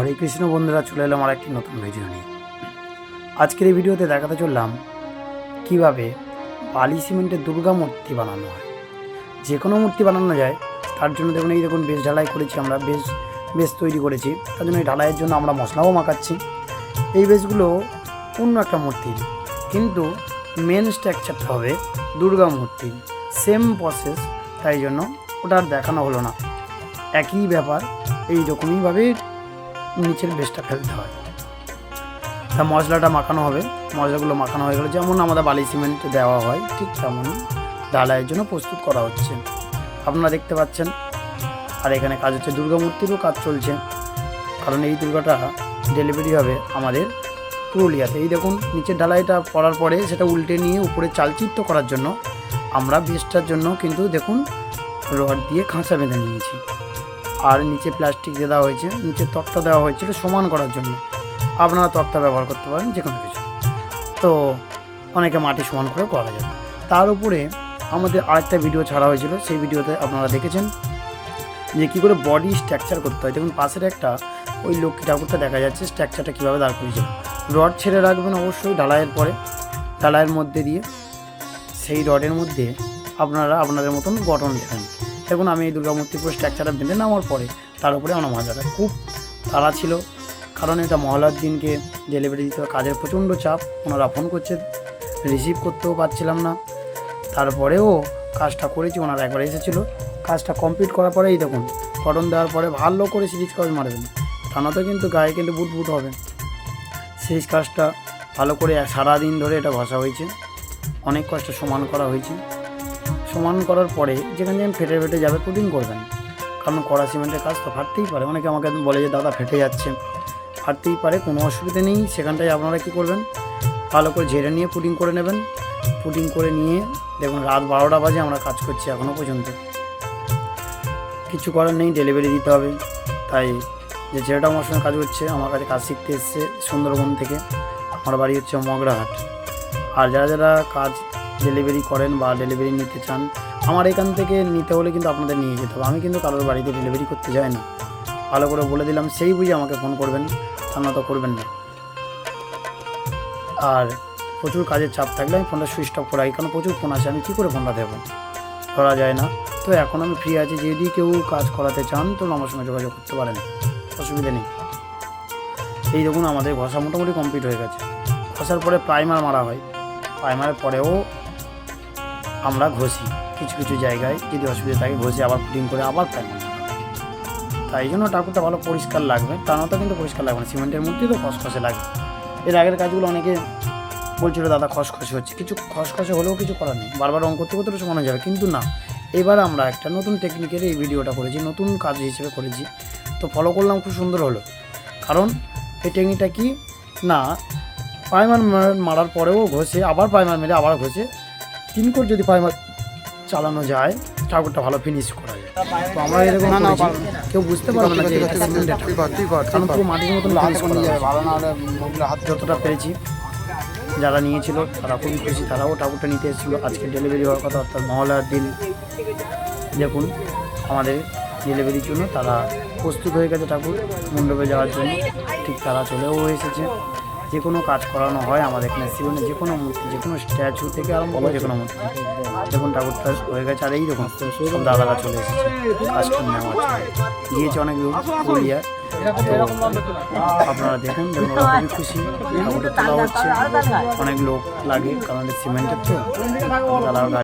হরে কৃষ্ণ বন্ধুরা, চলে এলাম আর একটি নতুন ভিডিও নিয়ে। আজকের এই ভিডিওতে দেখাতে চললাম কীভাবে বালি সিমেন্টের দুর্গা মূর্তি বানানো হয়। যে কোনো মূর্তি বানানো যায়, তার জন্য দেখুন, এই দেখুন, বেশ ঢালাই করেছি আমরা, বেশ বেশ তৈরি করেছি। তার জন্য এই ঢালাইয়ের জন্য আমরা মশলাও মাখাচ্ছি। এই বেশগুলো অন্য একটা মূর্তির, কিন্তু মেন স্ট্রাকচারটা হবে দুর্গা মূর্তি সেম প্রসেস তাই জন্য ওটা আর দেখানো হলো না। একই ব্যাপার, এই রকমইভাবে নিচের বেসটা ফেলতে হয়। তা মশলাটা মাখানো হবে। মশলাগুলো মাখানো হয়ে গেলো। যেমন আমাদের বালি সিমেন্ট দেওয়া হয়, ঠিক তেমন ঢালাইয়ের জন্য প্রস্তুত করা হচ্ছে। আপনারা দেখতে পাচ্ছেন। আর এখানে কাজ হচ্ছে দুর্গা মূর্তিরও কাজ চলছে। কারণ এই দুর্গাটা ডেলিভারি হবে আমাদের পুরুলিয়াতে। এই দেখুন, নিচের ঢালাইটা পড়ার পরে সেটা উল্টে নিয়ে উপরে চালচিত্র করার জন্য আমরা বেসটার জন্য কিন্তু দেখুন রড দিয়ে খাঁচা বেঁধে নিয়েছি। আর নিচে প্লাস্টিক দিয়ে দেওয়া হয়েছে, নিচে তক্তা দেওয়া হয়েছিল সমান করার জন্য। আপনারা তক্তা ব্যবহার করতে পারেন যে কোনো কিছু। তো অনেকে মাটি সমান করে করা যায়। তার উপরে আমাদের আরেকটা ভিডিও ছাড়া হয়েছিল, সেই ভিডিওতে আপনারা দেখেছেন যে কী করে বডি স্ট্রাকচার করতে হয়। দেখুন, পাশের একটা ওই লক্ষ্মী ঠাকুরটা দেখা যাচ্ছে স্ট্রাকচারটা কীভাবে দাঁড় করিয়েছিল। রড ছেড়ে রাখবেন অবশ্যই ঢালাইয়ের পরে, ঢালাইয়ের মধ্যে দিয়ে, সেই রডের মধ্যে আপনারা আপনাদের মতন গঠন দেবেন দেখুন, আমি এই দুর্গা মূর্তি পুরো স্ট্রাকচারটা বেঁধে নেওয়ার পরে তার উপরে আমার মজাটা খুব তাড়া ছিল। কারণ এটা মহলার দিনকে ডেলিভারি দিতে কাজের প্রচণ্ড চাপ, ওনারা ফোন করছে রিসিভ করতেও পারছিলাম না। তারপরেও কাজটা করেছি, ওনারা একবার এসেছিল। কাজটা কমপ্লিট করার পরেই দেখুন কটন দেওয়ার পরে ভালো করে সিরিজ কাজ মারবেন তা তো কিন্তু গায়ে কিন্তু বুট বুট হবে। সিরিজ কাজটা ভালো করে সারাদিন ধরে এটা ঘষা হয়েছে। অনেক কষ্ট সমান করা হয়েছে। সমান করার পরে যেখানে যেখানে ফেটে ফেটে যাবে পুটিং করবেন। কারণ কড়া সিমেন্টের কাজ তো ফাটতেই পারে। অনেকে আমাকে বলে যে, দাদা, ফেটে যাচ্ছে। ফাটতেই পারে, কোনো অসুবিধা নেই। সেখানটায় আপনারা কী করবেন? ভালো করে ঝেড়ে নিয়ে পুটিং করে নেবেন। পুটিং করে নিয়ে দেখুন, রাত বারোটা বাজে আমরা কাজ করছি এখনও পর্যন্ত। কিছু করার নেই ডেলিভারি দিতে হবে। তাই যে ছেলেটা আমার সঙ্গে কাজ করছে, আমার কাছে কাজ শিখতে এসছে সুন্দরবন থেকে। আমার বাড়ি হচ্ছে মগরাহাট। আর যারা যারা কাজ ডেলিভারি করেন বা ডেলিভারি নিতে চান, আমার এখান থেকে নিতে হলে কিন্তু আপনাদের নিয়ে যেতে হবে। আমি কিন্তু কারোর বাড়িতে ডেলিভারি করতে যাই না। ভালো করে বলে দিলাম, সেই বুঝে আমাকে ফোন করবেন তা না তো করবেন না। আর প্রচুর কাজের চাপ থাকলে আমি ফোনটা সুইচ অফ করে রাখি কারণ প্রচুর ফোন আছে, আমি কী করে ফোনটা দেবো? ধরা যায় না। তো এখন আমি ফ্রি আছি, যদি কেউ কাজ করাতে চান, তো আমার সঙ্গে যোগাযোগ করতে পারেন, অসুবিধা নেই। এই দেখুন, আমাদের ঘষা মোটামুটি কমপ্লিট হয়ে গেছে। ঘষার পরে প্রাইমার মারা হয়। প্রাইমারের পরেও আমরা ঘষি কিছু কিছু জায়গায়, যদি অসুবিধা থাকে ঘষে আবার পুটিং করে আবার হয়। তাই জন্য ঠাকুরটা ভালো পরিষ্কার লাগবে। তা না তো কিন্তু পরিষ্কার লাগবে না। সিমেন্টের মধ্যে তো খসখসে লাগে এর আগের কাজগুলো অনেকে বলছিল, দাদা, খসখসে হচ্ছে। কিছু খসখসে হলেও কিছু করার নেই। বারবার রং করতে করতে সমানো যাবে, কিন্তু না। এবার আমরা একটা নতুন টেকনিকের এই ভিডিওটা করেছি, নতুন কাজ হিসেবে করেছি। তো ফলো করলাম, খুব সুন্দর হলো। কারণ এই টেকনিকটা কি? না প্রাইমার মারার পরেও ঘষে, আবার প্রাইমার মেরে আবার ঘষে তিন কোট যদি প্রাইমার চালানো যায় ঠাকুরটা ভালো ফিনিশ করা যায় তো আমরা এরকম কেউ বুঝতে পারবে না যে কারণ পুরো মাটির মতন finish করা। হয়েছে। ভালো না হলে হাত যতটা পেরেছি যারা নিয়েছিল তারা খুবই খুশি। তারাও ঠাকুরটা নিতে এসেছিল। আজকে ডেলিভারি হওয়ার কথা অর্থাৎ মহলার দিন। দেখুন আমাদের ডেলিভারির জন্য তারা প্রস্তুত হয়ে গেছে ঠাকুর। মণ্ডপে যাওয়ার জন্য। ঠিক তারা চলেও এসেছে। যে কোনো কাজ করানো হয় আমাদের এখানে। জীবনে যে কোনো মূর্তি যে কোনো স্ট্যাচু থেকে আরম্ভ করে যে কোনো মূর্তি। দেখুন ঠাকুরটা হয়ে গেছে, আর এই রকম সব দাদারা চলে এসেছে। কাজটা নেওয়ার জন্য গিয়েছে অনেক লোক পুরুলিয়া আপনারা দেখুন দেখুন খুবই খুশি। ঠাকুরটা তোলা হচ্ছে। অনেক লোক লাগে, কারণ সিমেন্টের তো।